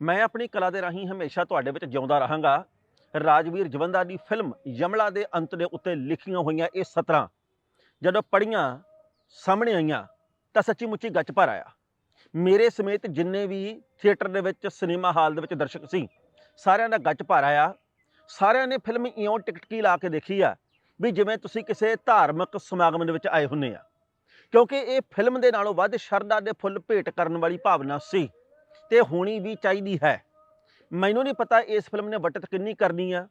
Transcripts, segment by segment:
ਮੈਂ ਆਪਣੀ ਕਲਾ ਦੇ ਰਾਹੀਂ ਹਮੇਸ਼ਾ ਤੁਹਾਡੇ ਵਿੱਚ ਜਿਉਂਦਾ ਰਹਾਂਗਾ। ਰਾਜਵੀਰ ਜਵੰਦਾ ਦੀ ਫਿਲਮ ਯਮਲਾ ਦੇ ਅੰਤ ਦੇ ਉੱਤੇ ਲਿਖੀਆਂ ਹੋਈਆਂ ਇਹ ਸਤਰਾਂ, ਜਦੋਂ ਪੜੀਆਂ ਸਾਹਮਣੇ ਆਈਆਂ, ਤਾਂ ਸੱਚੀ ਮੁੱਚੀ ਗੱਚ ਭਰ ਆਇਆ। ਮੇਰੇ ਸਮੇਤ ਜਿੰਨੇ ਵੀ ਥੀਏਟਰ ਦੇ ਵਿੱਚ, ਸਿਨੇਮਾ ਹਾਲ ਦੇ ਵਿੱਚ ਦਰਸ਼ਕ ਸੀ, ਸਾਰਿਆਂ ਦਾ ਗੱਚ ਭਰ ਆਇਆ। ਸਾਰਿਆਂ ਨੇ ਫਿਲਮ ਇਉਂ ਟਿਕਟਕੀ ਲਾ ਕੇ ਦੇਖੀ ਆ ਵੀ ਜਿਵੇਂ ਤੁਸੀਂ ਕਿਸੇ ਧਾਰਮਿਕ ਸਮਾਗਮ ਦੇ ਵਿੱਚ ਆਏ ਹੁੰਨੇ ਆ। ਕਿਉਂਕਿ ਇਹ ਫਿਲਮ ਦੇ ਨਾਲੋਂ ਵੱਧ ਸ਼ਰਧਾ ਦੇ ਫੁੱਲ ਭੇਟ ਕਰਨ ਵਾਲੀ ਭਾਵਨਾ ਸੀ। ਤੇ ਹੋਣੀ ਵੀ ਚਾਹੀਦੀ ਹੈ। ਮੈਨੂੰ ਨਹੀਂ ਪਤਾ ਇਸ ਫਿਲਮ ਨੇ ਬਟਤ ਕਿੰਨੀ ਕਰਨੀ ਆ।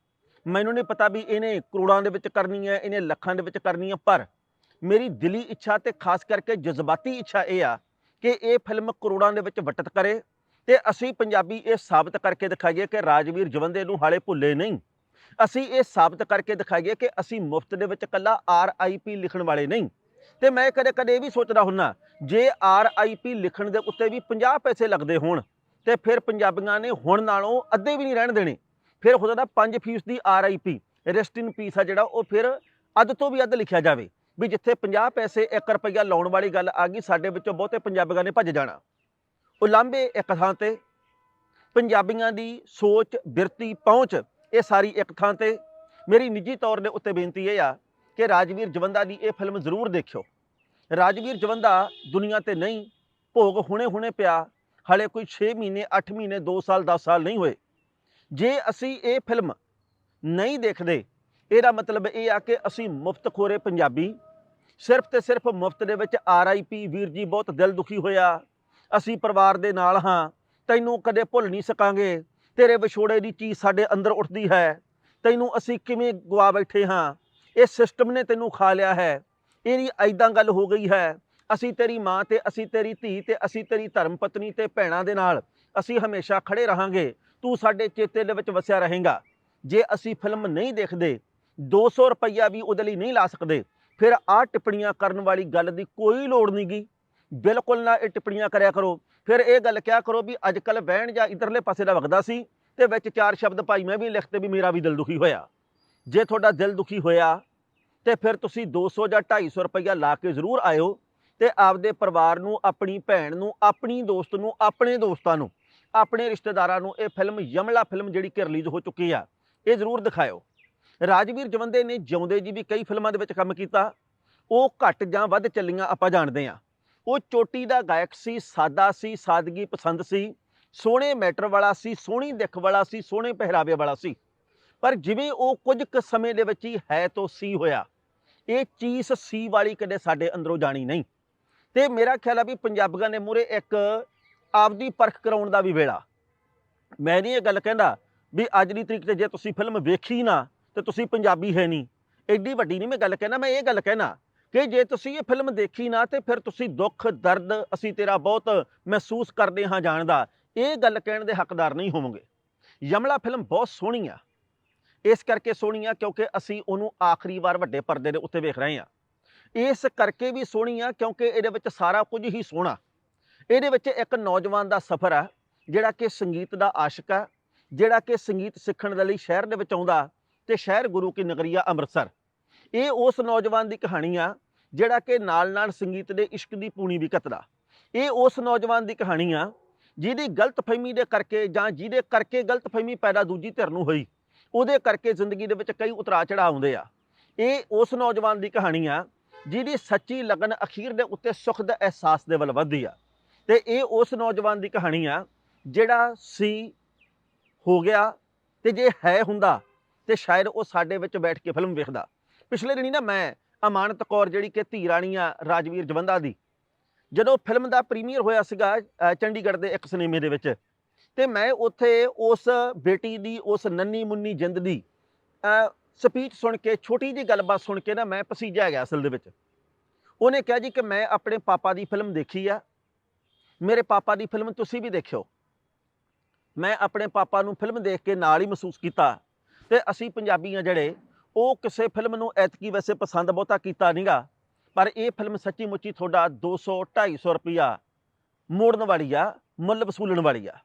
ਮੈਨੂੰ ਨਹੀਂ ਪਤਾ ਵੀ ਇਹਨੇ ਕਰੋੜਾਂ ਦੇ ਵਿੱਚ ਕਰਨੀ ਹੈ ਇਹਨੇ ਲੱਖਾਂ ਦੇ ਵਿੱਚ ਕਰਨੀ ਆ, ਪਰ ਮੇਰੀ ਦਿਲੀ ਇੱਛਾ ਤੇ ਖਾਸ ਕਰਕੇ ਜਜ਼ਬਾਤੀ ਇੱਛਾ ਇਹ ਆ ਕਿ ਇਹ ਫਿਲਮ ਕਰੋੜਾਂ ਦੇ ਵਿੱਚ ਬਟਤ ਕਰੇ ਤੇ ਅਸੀਂ ਪੰਜਾਬੀ ਇਹ ਸਾਬਤ ਕਰਕੇ ਦਿਖਾਈਏ ਕਿ ਰਾਜਵੀਰ ਜਵੰਦੇ ਨੂੰ ਹਾਲੇ ਭੁੱਲੇ ਨਹੀਂ। ਅਸੀਂ ਇਹ ਸਾਬਤ ਕਰਕੇ ਦਿਖਾਈਏ ਕਿ ਅਸੀਂ ਮੁਫਤ ਦੇ ਵਿੱਚ ਕੱਲਾ ਆਰ ਆਈ ਪੀ ਲਿਖਣ ਵਾਲੇ ਨਹੀਂ। ਤੇ ਮੈਂ ਕਦੇ ਕਦੇ ਇਹ ਵੀ ਸੋਚਦਾ ਹੁੰਨਾ, ਜੇ ਆਰ ਆਈ ਪੀ ਲਿਖਣ ਦੇ ਉੱਤੇ ਵੀ 50 ਪੈਸੇ ਲੱਗਦੇ ਹੋਣ, ਤੇ ਫਿਰ ਪੰਜਾਬੀਆਂ ਨੇ ਹੁਣ ਨਾਲੋਂ ਅੱਧੇ ਵੀ ਨਹੀਂ ਰਹਿਣ ਦੇਣੇ। ਫਿਰ ਹੋ ਜਾਂਦਾ 5% ਦੀ R I P rest in peace ਆ ਜਿਹੜਾ, ਉਹ ਫਿਰ ਅੱਧ ਤੋਂ ਵੀ ਅੱਧ ਲਿਖਿਆ ਜਾਵੇ, ਵੀ ਜਿੱਥੇ 50 ਪੈਸੇ 1 ਰੁਪਈਆ ਲਾਉਣ ਵਾਲੀ ਗੱਲ ਆ ਗਈ, ਸਾਡੇ ਵਿੱਚੋਂ ਬਹੁਤੇ ਪੰਜਾਬੀਆਂ ਨੇ ਭੱਜ ਜਾਣਾ। ਉਹ ਉਲਾਂਭੇ ਇੱਕ ਥਾਂ ਤੇ, ਪੰਜਾਬੀਆਂ ਦੀ ਸੋਚ, ਬਿਰਤੀ, ਪਹੁੰਚ, ਇਹ ਸਾਰੀ ਇੱਕ ਥਾਂ ਤੇ। ਮੇਰੀ ਨਿੱਜੀ ਤੌਰ ਦੇ ਉੱਤੇ ਬੇਨਤੀ ਇਹ ਆ ਕਿ ਰਾਜਵੀਰ ਜਵੰਦਾ ਦੀ ਇਹ ਫਿਲਮ ਜ਼ਰੂਰ ਦੇਖਿਓ। ਰਾਜਵੀਰ ਜਵੰਦਾ ਦੁਨੀਆ ਤੇ ਨਹੀਂ, ਭੋਗ ਹੁਣੇ ਹੁਣੇ ਪਿਆ, ਹਲੇ ਕੋਈ 6 ਮਹੀਨੇ 8 ਮਹੀਨੇ 2 ਸਾਲ 10 ਸਾਲ ਨਹੀਂ ਹੋਏ। ਜੇ ਅਸੀਂ ਇਹ ਫਿਲਮ ਨਹੀਂ ਦੇਖਦੇ, ਇਹਦਾ ਮਤਲਬ ਇਹ ਆ ਕਿ ਅਸੀਂ ਮੁਫਤ ਖੋਰੇ ਪੰਜਾਬੀ, ਸਿਰਫ ਤੇ ਸਿਰਫ ਮੁਫਤ ਦੇ ਵਿੱਚ ਆਰਆਈਪੀ ਵੀਰ ਜੀ ਬਹੁਤ ਦਿਲ ਦੁਖੀ ਹੋਇਆ। ਅਸੀਂ ਪਰਿਵਾਰ ਦੇ ਨਾਲ ਹਾਂ, ਤੈਨੂੰ ਕਦੇ ਭੁੱਲ ਨਹੀਂ ਸਕਾਂਗੇ, ਤੇਰੇ ਵਿਛੋੜੇ ਦੀ ਚੀਜ਼ ਸਾਡੇ ਅੰਦਰ ਉੱਠਦੀ ਹੈ, ਤੈਨੂੰ ਅਸੀਂ ਕਿਵੇਂ ਗਵਾ ਬੈਠੇ ਹਾਂ। ਇਹ ਸਿਸਟਮ ਨੇ ਤੈਨੂੰ ਖਾ ਲਿਆ ਹੈ। ਇਹਦੀ ਐਦਾਂ ਗੱਲ ਹੋ ਗਈ ਹੈ, ਅਸੀਂ ਤੇਰੀ ਮਾਂ ਤੇ, ਅਸੀਂ ਤੇਰੀ ਧੀ ਤੇ, ਅਸੀਂ ਤੇਰੀ ਧਰਮ ਪਤਨੀ ਤੇ ਭੈਣਾਂ ਦੇ ਨਾਲ, ਅਸੀਂ ਹਮੇਸ਼ਾ ਖੜੇ ਰਹਾਂਗੇ, ਤੂੰ ਸਾਡੇ ਚੇਤੇ ਦੇ ਵਿੱਚ ਵਸਿਆ ਰਹੇਗਾ। ਜੇ ਅਸੀਂ ਫਿਲਮ ਨਹੀਂ ਦੇਖਦੇ 200 ਰੁਪਈਆ ਵੀ ਉਹਦੇ ਲਈ ਨਹੀਂ ਲਾ ਸਕਦੇ, ਫਿਰ ਆਹ ਟਿੱਪਣੀਆਂ ਕਰਨ ਵਾਲੀ ਗੱਲ ਦੀ ਕੋਈ ਲੋੜ ਨਹੀਂਗੀ ਬਿਲਕੁਲ ਨਾ ਇਹ ਟਿੱਪਣੀਆਂ ਕਰਿਆ ਕਰੋ। ਫਿਰ ਇਹ ਗੱਲ ਕਿਹਾ ਕਰੋ ਵੀ ਅੱਜ ਕੱਲ ਬਹਿਣ ਜਾਂ ਇਧਰਲੇ ਪਾਸੇ ਦਾ ਵਗਦਾ ਸੀ, ਤੇ ਵਿੱਚ ਚਾਰ ਸ਼ਬਦ ਭਾਈ ਮੈਂ ਵੀ ਲਿਖਤੇ ਵੀ ਮੇਰਾ ਵੀ ਦਿਲ ਦੁਖੀ ਹੋਇਆ। ਜੇ ਤੁਹਾਡਾ ਦਿਲ ਦੁਖੀ ਹੋਇਆ ਤੇ ਫਿਰ ਤੁਸੀਂ 200 ਜਾਂ 250 ਰੁਪਈਆ ਲਾ ਕੇ ਜ਼ਰੂਰ ਆਇਓ ਤੇ ਆਪਦੇ ਪਰਿਵਾਰ ਨੂੰ, ਆਪਣੀ ਭੈਣ ਨੂੰ, ਆਪਣੀ ਦੋਸਤ ਨੂੰ, ਆਪਣੇ ਦੋਸਤਾਂ ਨੂੰ, ਆਪਣੇ ਰਿਸ਼ਤੇਦਾਰਾਂ ਨੂੰ ਇਹ ਫਿਲਮ ਯਮਲਾ ਫਿਲਮ ਜਿਹੜੀ ਕਿ ਰਿਲੀਜ਼ ਹੋ ਚੁੱਕੀ ਆ, ਇਹ ਜ਼ਰੂਰ ਦਿਖਾਇਓ। ਰਾਜਵੀਰ ਜਵੰਦੇ ਨੇ ਜਿਉਂਦੇ ਜੀ ਵੀ ਕਈ ਫਿਲਮਾਂ ਦੇ ਵਿੱਚ ਕੰਮ ਕੀਤਾ, ਉਹ ਘੱਟ ਜਾਂ ਵੱਧ ਚੱਲੀਆਂ ਆਪਾਂ ਜਾਣਦੇ ਆ ਉਹ ਚੋਟੀ ਦਾ ਗਾਇਕ ਸੀ, ਸਾਦਾ ਸੀ, ਸਾਦਗੀ ਪਸੰਦ ਸੀ, ਸੋਹਣੇ ਮੈਟਰ ਵਾਲਾ ਸੀ, ਸੋਹਣੀ ਦਿੱਖ ਵਾਲਾ ਸੀ, ਸੋਹਣੇ ਪਹਿਰਾਵੇ ਵਾਲਾ ਸੀ। ਪਰ ਜਿਵੇਂ ਉਹ ਕੁਝ ਕੁ ਸਮੇਂ ਦੇ ਵਿੱਚ ਹੀ ਹੈ ਤੋਂ ਸੀ ਹੋਇਆ, ਇਹ ਚੀਜ਼ ਸੀ ਵਾਲੀ ਕਦੇ ਸਾਡੇ ਅੰਦਰੋਂ ਜਾਣੀ ਨਹੀਂ। ਤੇ ਮੇਰਾ ਖਿਆਲ ਆ ਵੀ ਪੰਜਾਬੀਆਂ ਦੇ ਮੂਰੇ ਇੱਕ ਆਪਦੀ ਪਰਖ ਕਰਾਉਣ ਦਾ ਵੀ ਵੇਲਾ। ਮੈਂ ਨਹੀਂ ਇਹ ਗੱਲ ਕਹਿੰਦਾ ਵੀ ਅੱਜ ਦੀ ਤਰੀਕ ਤੇ ਜੇ ਤੁਸੀਂ ਫਿਲਮ ਵੇਖੀ ਨਾ, ਤੇ ਤੁਸੀਂ ਪੰਜਾਬੀ ਹੈ ਨਹੀਂ। ਐਡੀ ਵੱਡੀ ਨਹੀਂ ਮੈਂ ਗੱਲ ਕਹਿਣਾ ਮੈਂ ਇਹ ਗੱਲ ਕਹਿਣਾ ਕਿ ਜੇ ਤੁਸੀਂ ਇਹ ਫਿਲਮ ਦੇਖੀ ਨਾ, ਤੇ ਫਿਰ ਤੁਸੀਂ ਦੁੱਖ, ਦਰਦ ਅਸੀਂ ਤੇਰਾ ਬਹੁਤ ਮਹਿਸੂਸ ਕਰਦੇ ਹਾਂ ਜਾਣਦਾ। ਇਹ ਗੱਲ ਕਹਿਣ ਦੇ ਹੱਕਦਾਰ ਨਹੀਂ ਹੋਵੋਗੇ। ਯਮਲਾ ਫਿਲਮ ਬਹੁਤ ਸੋਹਣੀ ਆ। ਇਸ ਕਰਕੇ ਸੋਹਣੀ ਆ ਕਿਉਂਕਿ ਅਸੀਂ ਉਹਨੂੰ ਆਖਰੀ ਵਾਰ ਵੱਡੇ ਪਰਦੇ ਦੇ ਉੱਤੇ ਵੇਖ ਰਹੇ ਹਾਂ ਇਸ ਕਰਕੇ ਵੀ ਸੋਹਣੀ ਆ ਕਿਉਂਕਿ ਇਹਦੇ ਵਿੱਚ ਸਾਰਾ ਕੁਝ ਹੀ ਸੋਹਣਾ। ਇਹਦੇ ਵਿੱਚ ਇੱਕ ਨੌਜਵਾਨ ਦਾ ਸਫ਼ਰ ਆ, ਜਿਹੜਾ ਕਿ ਸੰਗੀਤ ਦਾ ਆਸ਼ਿਕ ਆ, ਜਿਹੜਾ ਕਿ ਸੰਗੀਤ ਸਿੱਖਣ ਦੇ ਲਈ ਸ਼ਹਿਰ ਦੇ ਵਿੱਚ ਆਉਂਦਾ ਤੇ ਸ਼ਹਿਰ ਗੁਰੂ ਕੀ ਨਗਰੀਆ ਅੰਮ੍ਰਿਤਸਰ। ਇਹ ਉਸ ਨੌਜਵਾਨ ਦੀ ਕਹਾਣੀ ਆ, ਜਿਹੜਾ ਕਿ ਨਾਲ-ਨਾਲ ਸੰਗੀਤ ਦੇ ਇਸ਼ਕ ਦੀ ਪੂਣੀ ਵੀ ਕੱਤਦਾ। ਇਹ ਉਸ ਨੌਜਵਾਨ ਦੀ ਕਹਾਣੀ ਆ, ਜਿਹਦੀ ਗਲਤਫਹਿਮੀ ਦੇ ਕਰਕੇ ਜਾਂ ਜਿਹਦੇ ਕਰਕੇ ਗਲਤਫਹਿਮੀ ਪੈਦਾ ਦੂਜੀ ਧਿਰ ਨੂੰ ਹੋਈ। ਉਹਦੇ ਕਰਕੇ ਜ਼ਿੰਦਗੀ ਦੇ ਵਿੱਚ ਕਈ ਉਤਰਾਅ ਚੜ੍ਹਾਅ ਆਉਂਦੇ ਆ। ਇਹ ਉਸ ਨੌਜਵਾਨ ਦੀ ਕਹਾਣੀ ਆ, ਜਿਹਦੀ ਸੱਚੀ ਲਗਨ ਅਖੀਰ ਦੇ ਉੱਤੇ ਸੁਖ ਦਾ ਅਹਿਸਾਸ ਦੇ ਵੱਲ ਵੱਧਦੀ ਆ। ਤੇ ਇਹ ਉਸ ਨੌਜਵਾਨ ਦੀ ਕਹਾਣੀ ਆ, ਜਿਹੜਾ ਸੀ ਹੋ ਗਿਆ ਤੇ ਜੇ ਹੈ ਹੁੰਦਾ ਤੇ ਸ਼ਾਇਦ ਉਹ ਸਾਡੇ ਵਿੱਚ ਬੈਠ ਕੇ ਫਿਲਮ ਵੇਖਦਾ। ਪਿਛਲੇ ਦਿਨੀ ਨਾ ਮੈਂ ਅਮਾਨਤ ਕੌਰ ਜਿਹੜੀ ਕਿ ਧੀ ਰਾਣੀ ਆ, ਰਾਜਵੀਰ ਜਵੰਦਾ ਦੀ, ਜਦੋਂ ਫਿਲਮ ਦਾ ਪ੍ਰੀਮੀਅਰ ਹੋਇਆ ਸੀਗਾ ਚੰਡੀਗੜ੍ਹ ਦੇ ਇੱਕ ਸਿਨੇਮੇ ਦੇ ਵਿੱਚ ਤੇ ਮੈਂ ਉੱਥੇ ਉਸ ਬੇਟੀ ਦੀ, ਉਸ ਨੰਨੀ ਮੁੰਨੀ ਜਿੰਦ ਦੀ ਸਪੀਚ ਸੁਣ ਕੇ, ਛੋਟੀ ਜੀ ਗੱਲਬਾਤ ਸੁਣ ਕੇ ਨਾ ਮੈਂ ਪਸੀਜਾ ਗਿਆ ਅਸਲ ਦੇ ਵਿੱਚ। ਉਹਨੇ ਕਿਹਾ ਜੀ ਕਿ ਮੈਂ ਆਪਣੇ ਪਾਪਾ ਦੀ ਫਿਲਮ ਦੇਖੀ ਆ। ਮੇਰੇ ਪਾਪਾ ਦੀ ਫਿਲਮ ਤੁਸੀਂ ਵੀ ਦੇਖਿਓ। ਮੈਂ ਆਪਣੇ ਪਾਪਾ ਨੂੰ ਫਿਲਮ ਦੇਖ ਕੇ ਨਾਲ ਹੀ ਮਹਿਸੂਸ ਕੀਤਾ ਤੇ ਅਸੀਂ ਪੰਜਾਬੀ ਆ ਜਿਹੜੇ, ਉਹ ਕਿਸੇ ਫਿਲਮ ਨੂੰ ਐਤਕੀ ਵੈਸੇ ਪਸੰਦ ਬਹੁਤਾ ਕੀਤਾ ਨਹੀਂਗਾ ਪਰ ਇਹ ਫਿਲਮ ਸੱਚੀ ਮੁੱਚੀ ਤੁਹਾਡਾ 200 250 ਰੁਪਿਆ ਮੋੜਨ ਵਾਲੀ ਆ, ਮੁੱਲ ਵਸੂਲਣ ਵਾਲੀ ਆ।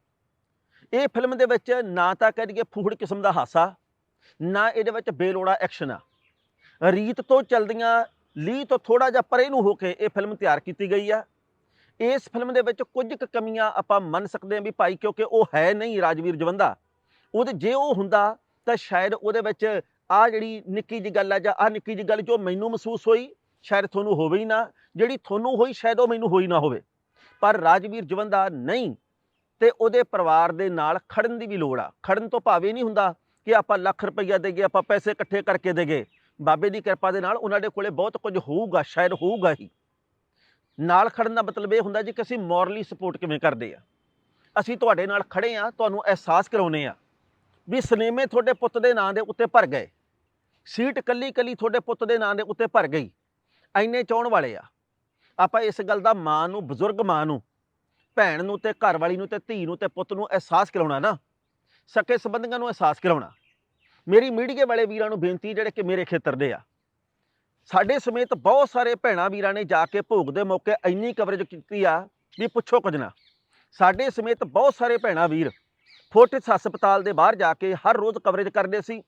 ਇਹ ਫਿਲਮ ਦੇ ਵਿੱਚ ਨਾ ਤਾਂ ਕਹਿ ਦਈਏ ਫੂਹੜ ਕਿਸਮ ਦਾ ਹਾਸਾ, ਨਾ ਇਹਦੇ ਵਿੱਚ ਬੇਲੋੜਾ ਐਕਸ਼ਨ ਆ। ਰੀਤ ਤੋਂ ਚਲਦੀਆਂ ਲੀ ਤੋਂ ਥੋੜਾ ਜਿਹਾ ਪਰੇ ਨੂੰ ਹੋ ਕੇ ਇਹ ਫਿਲਮ ਤਿਆਰ ਕੀਤੀ ਗਈ ਆ। ਇਸ ਫਿਲਮ ਦੇ ਵਿੱਚ ਕੁਝ ਕੁ ਕਮੀਆਂ ਆਪਾਂ ਮੰਨ ਸਕਦੇ ਹਾਂ ਵੀ ਭਾਈ ਕਿਉਂਕਿ ਉਹ ਹੈ ਨਹੀਂ ਰਾਜਵੀਰ ਜਵੰਦਾ, ਉਹਦੇ ਜੇ ਉਹ ਹੁੰਦਾ ਤਾਂ ਸ਼ਾਇਦ ਉਹਦੇ ਵਿੱਚ ਆ ਜਿਹੜੀ ਨਿੱਕੀ ਜਿਹੀ ਗੱਲ ਆ ਜਾਂ ਆ ਨਿੱਕੀ ਜਿਹੀ ਗੱਲ ਜੋ ਮੈਨੂੰ ਮਹਿਸੂਸ ਹੋਈ, ਸ਼ਾਇਦ ਤੁਹਾਨੂੰ ਹੋਵੇ ਹੀ ਨਾ, ਜਿਹੜੀ ਤੁਹਾਨੂੰ ਹੋਈ ਸ਼ਾਇਦ ਉਹ ਮੈਨੂੰ ਹੋਈ ਨਾ ਹੋਵੇ। ਪਰ ਰਾਜਵੀਰ ਜਵੰਦਾ ਨਹੀਂ ਤੇ ਉਹਦੇ ਪਰਿਵਾਰ ਦੇ ਨਾਲ ਖੜਨ ਦੀ ਵੀ ਲੋੜ ਆ। ਖੜਨ ਤੋਂ ਭਾਵੇਂ ਨਹੀਂ ਹੁੰਦਾ ਕਿ ਆਪਾਂ ਲੱਖ ਰੁਪਈਆ ਦੇਗੇ ਆਪਾਂ ਪੈਸੇ ਇਕੱਠੇ ਕਰਕੇ ਦੇਗੇ ਬਾਬੇ ਦੀ ਕਿਰਪਾ ਦੇ ਨਾਲ ਉਹਨਾਂ ਦੇ ਕੋਲੇ ਬਹੁਤ ਕੁਝ ਹੋਊਗਾ, ਸ਼ਾਇਦ ਹੋਊਗਾ ਹੀ। ਨਾਲ ਖੜਨ ਦਾ ਮਤਲਬ ਇਹ ਹੁੰਦਾ ਜੀ ਕਿ ਅਸੀਂ ਮੋਰਲੀ ਸਪੋਰਟ ਕਿਵੇਂ ਕਰਦੇ ਆ। ਅਸੀਂ ਤੁਹਾਡੇ ਨਾਲ ਖੜੇ ਆ, ਤੁਹਾਨੂੰ ਅਹਿਸਾਸ ਕਰਾਉਨੇ ਆ ਵੀ ਸਿਨੇਮੇ ਤੁਹਾਡੇ ਪੁੱਤ ਦੇ ਨਾਂ ਦੇ ਉੱਤੇ ਭਰ ਗਏ। ਸੀਟ ਕੱਲੀ ਕੱਲੀ ਤੁਹਾਡੇ ਪੁੱਤ ਦੇ ਨਾਂ ਦੇ ਉੱਤੇ ਭਰ ਗਈ। ਐਨੇ ਚਾਹਣ ਵਾਲੇ ਆ। ਆਪਾਂ ਇਸ ਗੱਲ ਦਾ ਮਾਂ ਨੂੰ, ਬਜ਼ੁਰਗ ਮਾਂ ਨੂੰ ਭੈਣ ਨੂੰ ਤੇ ਘਰ ਵਾਲੀ ਨੂੰ ਤੇ ਧੀ ਨੂੰ ਤੇ ਪੁੱਤ ਨੂੰ ਅਹਿਸਾਸ ਕਰਾਉਣਾ ਨਾ, ਸਕੇ ਸੰਬੰਧੀਆਂ ਨੂੰ ਅਹਿਸਾਸ ਕਰਾਉਣਾ। ਮੇਰੀ ਮੀਡੀਆ ਵਾਲੇ ਵੀਰਾਂ ਨੂੰ ਬੇਨਤੀ ਜਿਹੜੇ ਕਿ ਮੇਰੇ ਖੇਤਰ ਦੇ ਆ। ਸਾਡੇ ਸਮੇਤ ਬਹੁਤ ਸਾਰੇ ਭੈਣਾਂ ਵੀਰਾਂ ਨੇ ਜਾ ਕੇ ਭੋਗ ਦੇ ਮੌਕੇ ਇੰਨੀ ਕਵਰੇਜ ਕੀਤੀ ਆ ਵੀ ਪੁੱਛੋ ਕੁਝ ਨਾ। ਸਾਡੇ ਸਮੇਤ ਬਹੁਤ ਸਾਰੇ ਭੈਣਾਂ ਵੀਰ ਫੋਰਟਿਸ ਹਸਪਤਾਲ ਦੇ ਬਾਹਰ ਜਾ ਕੇ ਹਰ ਰੋਜ਼ ਕਵਰੇਜ ਕਰਦੇ ਸੀ।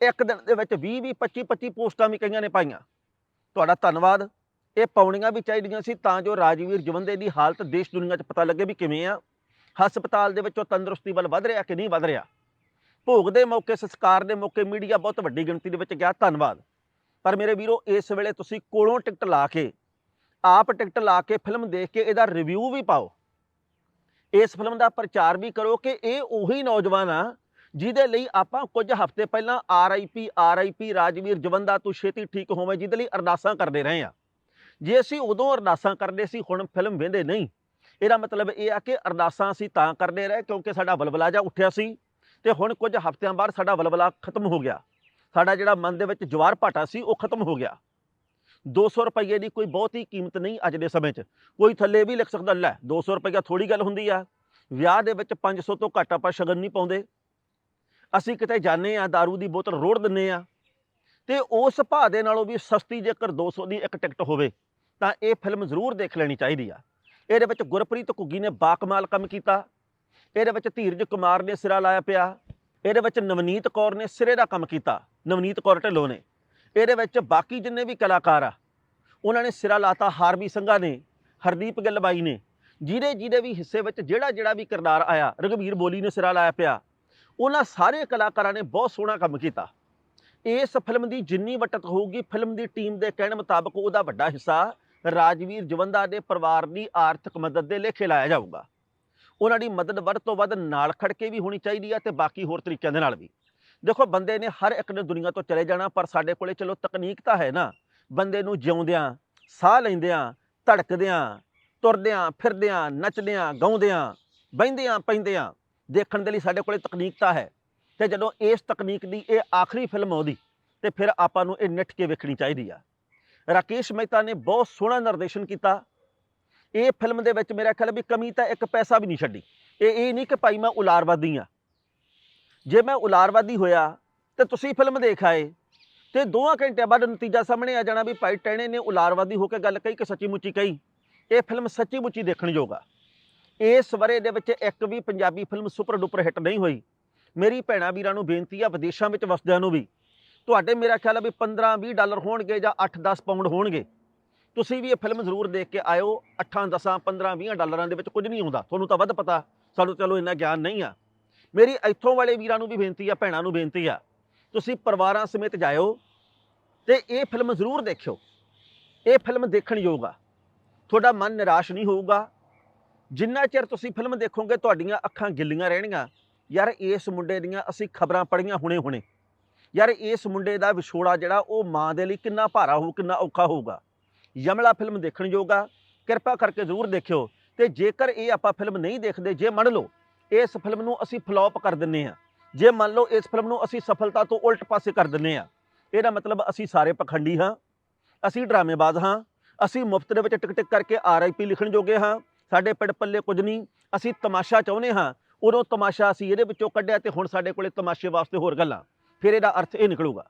ਇੱਕ ਦਿਨ ਦੇ ਵਿੱਚ 20 20 25 25 ਪੋਸਟਾਂ ਵੀ ਕਈਆਂ ਨੇ ਪਾਈਆਂ। ਤੁਹਾਡਾ ਧੰਨਵਾਦ। ਇਹ ਪਾਉਣੀਆਂ ਵੀ ਚਾਹੀਦੀਆਂ ਸੀ ਤਾਂ ਜੋ ਰਾਜਵੀਰ ਜਵੰਦੇ ਦੀ ਹਾਲਤ ਦੇਸ਼ ਦੁਨੀਆ 'ਚ ਪਤਾ ਲੱਗੇ ਵੀ ਕਿਵੇਂ ਆ। ਹਸਪਤਾਲ ਦੇ ਵਿੱਚੋਂ ਤੰਦਰੁਸਤੀ ਵੱਲ ਵਧ ਰਿਹਾ ਕਿ ਨਹੀਂ ਵਧ ਰਿਹਾ? ਭੋਗ ਦੇ ਮੌਕੇ, ਸੰਸਕਾਰ ਦੇ ਮੌਕੇ ਮੀਡੀਆ ਬਹੁਤ ਵੱਡੀ ਗਿਣਤੀ ਦੇ ਵਿੱਚ ਗਿਆ, ਧੰਨਵਾਦ। ਪਰ ਮੇਰੇ ਵੀਰੋ, ਇਸ ਵੇਲੇ ਤੁਸੀਂ ਕੋਲੋਂ ਟਿਕਟ ਲਾ ਕੇ, ਆਪ ਟਿਕਟ ਲਾ ਕੇ ਫਿਲਮ ਦੇਖ ਕੇ ਇਹਦਾ ਰਿਵਿਊ ਵੀ ਪਾਓ। ਇਸ ਫਿਲਮ ਦਾ ਪ੍ਰਚਾਰ ਵੀ ਕਰੋ ਕਿ ਇਹ ਉਹੀ ਨੌਜਵਾਨ ਆ ਜਿਹਦੇ ਲਈ ਆਪਾਂ ਕੁਝ ਹਫ਼ਤੇ ਪਹਿਲਾਂ ਆਰਆਈਪੀ ਆਰਆਈਪੀ ਰਾਜਵੀਰ ਜਵੰਦਾ ਤੂੰ ਛੇਤੀ ਠੀਕ ਹੋਵੇਂ, ਜਿਹਦੇ ਲਈ ਅਰਦਾਸਾਂ ਕਰਦੇ ਰਹੇ ਆ। ਜੇ ਅਸੀਂ ਉਦੋਂ ਅਰਦਾਸਾਂ ਕਰਦੇ ਸੀ, ਹੁਣ ਫਿਲਮ ਵੇਂਦੇ ਨਹੀਂ। ਇਹਦਾ ਮਤਲਬ ਇਹ ਆ ਕਿ ਅਰਦਾਸਾਂ ਅਸੀਂ ਤਾਂ ਕਰਦੇ ਰਹੇ ਕਿਉਂਕਿ ਸਾਡਾ ਬਲਬਲਾ ਜਾ ਉੱਠਿਆ ਸੀ ਤੇ ਹੁਣ ਕੁਝ ਹਫ਼ਤਿਆਂ ਬਾਅਦ ਸਾਡਾ ਬਲਬਲਾ ਖਤਮ ਹੋ ਗਿਆ। ਸਾਡਾ ਜਿਹੜਾ ਮਨ ਦੇ ਵਿੱਚ ਜਵਾਰ ਭਾਟਾ ਸੀ, ਉਹ ਖਤਮ ਹੋ ਗਿਆ। 200 ਰੁਪਏ ਦੀ ਕੋਈ ਬਹੁਤੀ ਕੀਮਤ ਨਹੀਂ ਅੱਜ ਦੇ ਸਮੇਂ 'ਚ। ਕੋਈ ਥੱਲੇ ਵੀ ਲਿਖ ਸਕਦਾ, ਲੈ 200 ਰੁਪਏ ਥੋੜੀ ਗੱਲ ਹੁੰਦੀ ਆ। ਵਿਆਹ ਦੇ ਵਿੱਚ 500 ਤੋਂ ਘੱਟ ਆਪਾਂ ਸ਼ਗਨ ਨਹੀਂ ਪਾਉਂਦੇ। ਅਸੀਂ ਕਿਤੇ ਜਾਂਦੇ ਆ दारू ਦੀ ਬੋਤਲ ਰੋੜ ਦਿੰਨੇ ਆ। ਤੇ ਉਸ ਭਾਅ ਦੇ ਨਾਲੋਂ ਵੀ ਸਸਤੀ ਜੇਕਰ 200 ਦੀ ਇੱਕ ਟਿਕਟ ਹੋਵੇ ਤਾਂ ਇਹ ਫਿਲਮ ਜ਼ਰੂਰ ਦੇਖ ਲੈਣੀ ਚਾਹੀਦੀ ਆ। ਇਹਦੇ ਵਿੱਚ ਗੁਰਪ੍ਰੀਤ ਘੁੱਗੀ ਨੇ ਬਾਕਮਾਲ ਕੰਮ ਕੀਤਾ। ਇਹਦੇ ਵਿੱਚ ਧੀਰਜ ਕੁਮਾਰ ਨੇ ਸਿਰਾ ਲਾਇਆ ਪਿਆ। ਇਹਦੇ ਵਿੱਚ ਨਵਨੀਤ ਕੌਰ ਨੇ ਸਿਰੇ ਦਾ ਕੰਮ ਕੀਤਾ। ਨਵਨੀਤ ਕੌਰ ਢਿੱਲੋਂ ਨੇ। ਇਹਦੇ ਵਿੱਚ ਬਾਕੀ ਜਿੰਨੇ ਵੀ ਕਲਾਕਾਰ ਆ, ਉਹਨਾਂ ਨੇ ਸਿਰਾ ਲਾਤਾ ਹਾਰਵੀ ਸੰਘਾ ਨੇ, ਹਰਦੀਪ ਗਿੱਲ ਬਾਈ ਨੇ। ਜਿਹਦੇ ਜਿਹਦੇ ਵੀ ਹਿੱਸੇ ਵਿੱਚ ਜਿਹੜਾ ਜਿਹੜਾ ਵੀ ਕਿਰਦਾਰ ਆਇਆ ਰਘਵੀਰ ਬੋਲੀ ਨੇ ਸਿਰਾ ਲਾਇਆ ਪਿਆ। ਉਹਨਾਂ ਸਾਰੇ ਕਲਾਕਾਰਾਂ ਨੇ ਬਹੁਤ ਸੋਹਣਾ ਕੰਮ ਕੀਤਾ। ਇਸ ਫਿਲਮ ਦੀ ਜਿੰਨੀ ਵਟਤ ਹੋਊਗੀ, ਫਿਲਮ ਦੀ ਟੀਮ ਦੇ ਕਹਿਣ ਮੁਤਾਬਕ ਉਹਦਾ ਵੱਡਾ ਹਿੱਸਾ ਰਾਜਵੀਰ ਜਵੰਦਾ ਦੇ ਪਰਿਵਾਰ ਦੀ ਆਰਥਿਕ ਮਦਦ ਦੇ ਲੇਖੇ ਲਾਇਆ ਜਾਊਗਾ। ਉਹਨਾਂ ਦੀ ਮਦਦ ਵੱਧ ਤੋਂ ਵੱਧ ਨਾਲ ਖੜ ਕੇ ਵੀ ਹੋਣੀ ਚਾਹੀਦੀ ਹੈ ਤੇ ਬਾਕੀ ਹੋਰ ਤਰੀਕਿਆਂ ਦੇ ਨਾਲ ਵੀ। ਦੇਖੋ, ਬੰਦੇ ਨੇ ਹਰ ਇੱਕ ਨੇ ਦੁਨੀਆ ਤੋਂ ਚਲੇ ਜਾਣਾ, ਪਰ ਸਾਡੇ ਕੋਲੇ ਚਲੋ ਤਕਨੀਕ ਤਾਂ ਹੈ ਨਾ। ਬੰਦੇ ਨੂੰ ਜਿਉਂਦਿਆਂ, ਸਾਹ ਲੈਂਦਿਆਂ, ਧੜਕਦਿਆਂ, ਤੁਰਦਿਆਂ, ਫਿਰਦਿਆਂ, ਨੱਚਦਿਆਂ, ਗਾਉਂਦਿਆਂ, ਬਹਿੰਦਿਆਂ, ਪੈਂਦਿਆਂ, ਦੇਖਣ ਦੇ ਲਈ ਸਾਡੇ ਕੋਲੇ ਤਕਨੀਕ ਤਾਂ ਹੈ। ਤੇ ਜਦੋਂ ਇਸ ਤਕਨੀਕ ਦੀ ਇਹ ਆਖਰੀ ਫਿਲਮ ਆਉਂਦੀ, ਤੇ ਫਿਰ ਆਪਾਂ ਨੂੰ ਇਹ ਨਿੱਠ ਕੇ ਵੇਖਣੀ ਚਾਹੀਦੀ ਆ। ਰਾਕੇਸ਼ ਮਹਿਤਾ ਨੇ ਬਹੁਤ ਸੋਹਣਾ ਨਿਰਦੇਸ਼ਨ ਕੀਤਾ। ਇਹ ਫਿਲਮ ਦੇ ਵਿੱਚ ਮੇਰਾ ਖਿਆਲ ਵੀ ਕਮੀ ਤਾਂ ਇੱਕ ਪੈਸਾ ਵੀ ਨਹੀਂ ਛੱਡੀ। ਇਹ ਇਹ ਨਹੀਂ ਕਿ ਭਾਈ ਮੈਂ ਉਲਾਰਵਾਦੀ ਆ ਜੇ ਮੈਂ ਉਲਾਰਵਾਦੀ ਹੋਇਆ ਤੇ ਤੁਸੀਂ ਫਿਲਮ ਦੇਖ ਆਏ, ਤੇ ਦੋਆਂ ਘੰਟਿਆਂ ਬਾਅਦ ਨਤੀਜਾ ਸਾਹਮਣੇ ਆ ਜਾਣਾ ਵੀ ਭਾਈ ਟੈਣੇ ਨੇ ਉਲਾਰਵਾਦੀ ਹੋ ਕੇ ਗੱਲ ਕਹੀ ਕਿ ਸੱਚੀ ਮੁੱਚੀ ਕਹੀ। ਇਹ ਫਿਲਮ ਸੱਚੀ ਮੁੱਚੀ ਦੇਖਣ ਯੋਗ ਆ। ਇਸ ਵਰੇ ਦੇ ਵਿੱਚ ਇੱਕ ਵੀ Punjabi film super duper hit ਨਹੀਂ ਹੋਈ। ਮੇਰੀ ਭੈਣਾਂ ਵੀਰਾਂ ਨੂੰ ਬੇਨਤੀ ਆ ਵਿਦੇਸ਼ਾਂ ਵਿੱਚ ਵਸਦਿਆਂ ਨੂੰ ਵੀ। ਤੁਹਾਡੇ ਮੇਰਾ ਖਿਆਲ ਆ ਵੀ 15 20 ਡਾਲਰ ਹੋਣਗੇ ਜਾਂ 8 10 ਪਾਉਂਡ ਹੋਣਗੇ। ਤੁਸੀਂ ਵੀ ਇਹ ਫਿਲਮ ਜ਼ਰੂਰ ਦੇਖ ਕੇ ਆਇਓ। 8 10 15 20 ਡਾਲਰਾਂ ਦੇ ਵਿੱਚ ਕੁਝ ਨਹੀਂ ਆਉਂਦਾ ਤੁਹਾਨੂੰ ਤਾਂ ਵੱਧ ਪਤਾ, ਸਾਨੂੰ ਚਲੋ ਇੰਨਾ ਗਿਆਨ ਨਹੀਂ ਆ। ਮੇਰੀ ਇੱਥੋਂ ਵਾਲੇ ਵੀਰਾਂ ਨੂੰ ਵੀ ਬੇਨਤੀ ਆ, ਭੈਣਾਂ ਨੂੰ ਬੇਨਤੀ ਆ, ਤੁਸੀਂ ਪਰਿਵਾਰਾਂ ਸਮੇਤ ਜਾਇਓ ਤੇ ਇਹ ਫਿਲਮ ਜ਼ਰੂਰ ਦੇਖਿਓ। ਇਹ ਫਿਲਮ ਦੇਖਣ ਯੋਗ ਆ। ਤੁਹਾਡਾ ਮਨ ਨਿਰਾਸ਼ ਨਹੀਂ ਹੋਊਗਾ। ਜਿੰਨਾ ਚਿਰ ਤੁਸੀਂ ਫਿਲਮ ਦੇਖੋਗੇ, ਤੁਹਾਡੀਆਂ ਅੱਖਾਂ ਗਿੱਲੀਆਂ ਰਹਿਣਗੀਆਂ। ਯਾਰ, ਇਸ ਮੁੰਡੇ ਦੀਆਂ ਅਸੀਂ ਖਬਰਾਂ ਪੜ੍ਹੀਆਂ ਹੁਣੇ ਹੁਣੇ ਯਾਰ ਇਸ ਮੁੰਡੇ ਦਾ ਵਿਛੋੜਾ ਜਿਹੜਾ ਉਹ ਮਾਂ ਦੇ ਲਈ ਕਿੰਨਾ ਭਾਰਾ ਹੋਊ, ਕਿੰਨਾ ਔਖਾ ਹੋਊਗਾ। ਯਮਲਾ ਫਿਲਮ ਦੇਖਣ ਯੋਗ ਆ, ਕਿਰਪਾ ਕਰਕੇ ਜ਼ਰੂਰ ਦੇਖਿਓ। ਤੇ ਜੇਕਰ ਇਹ ਆਪਾਂ ਫਿਲਮ ਨਹੀਂ ਦੇਖਦੇ, ਜੇ ਮੰਨ ਲਓ ਇਸ ਫਿਲਮ ਨੂੰ ਅਸੀਂ ਫਲॉप ਕਰ ਦਿੰਨੇ ਆ, ਜੇ ਮੰਨ ਲਓ ਇਸ ਫਿਲਮ ਨੂੰ ਅਸੀਂ ਸਫਲਤਾ ਤੋਂ ਉਲਟ ਪਾਸੇ ਕਰ ਦਿੰਨੇ ਆ, ਇਹਦਾ ਮਤਲਬ ਅਸੀਂ ਸਾਰੇ ਪਖੰਡੀ ਹਾਂ, ਅਸੀਂ ਡਰਾਮੇਬਾਜ਼ ਹਾਂ, ਅਸੀਂ ਮੁਫਤ ਦੇ ਵਿੱਚ ਟਿਕ ਟਿਕ ਕਰਕੇ ਆਰਆਈਪੀ ਲਿਖਣ ਜੋਗੇ ਹਾਂ, ਸਾਡੇ ਪਿੰਡ ਪੱਲੇ ਕੁਝ ਨਹੀਂ, ਅਸੀਂ ਤਮਾਸ਼ਾ ਚਾਹੁੰਦੇ ਹਾਂ, ਉਦੋਂ ਤਮਾਸ਼ਾ ਅਸੀਂ ਇਹਦੇ ਵਿੱਚੋਂ ਕੱਢਿਆ ਤੇ ਹੁਣ ਸਾਡੇ ਕੋਲੇ ਤਮਾਸ਼ੇ ਵਾਸਤੇ ਹੋਰ ਗੱਲਾਂ। ਫਿਰ ਇਹਦਾ ਅਰਥ ਇਹ ਨਿਕਲੂਗਾ।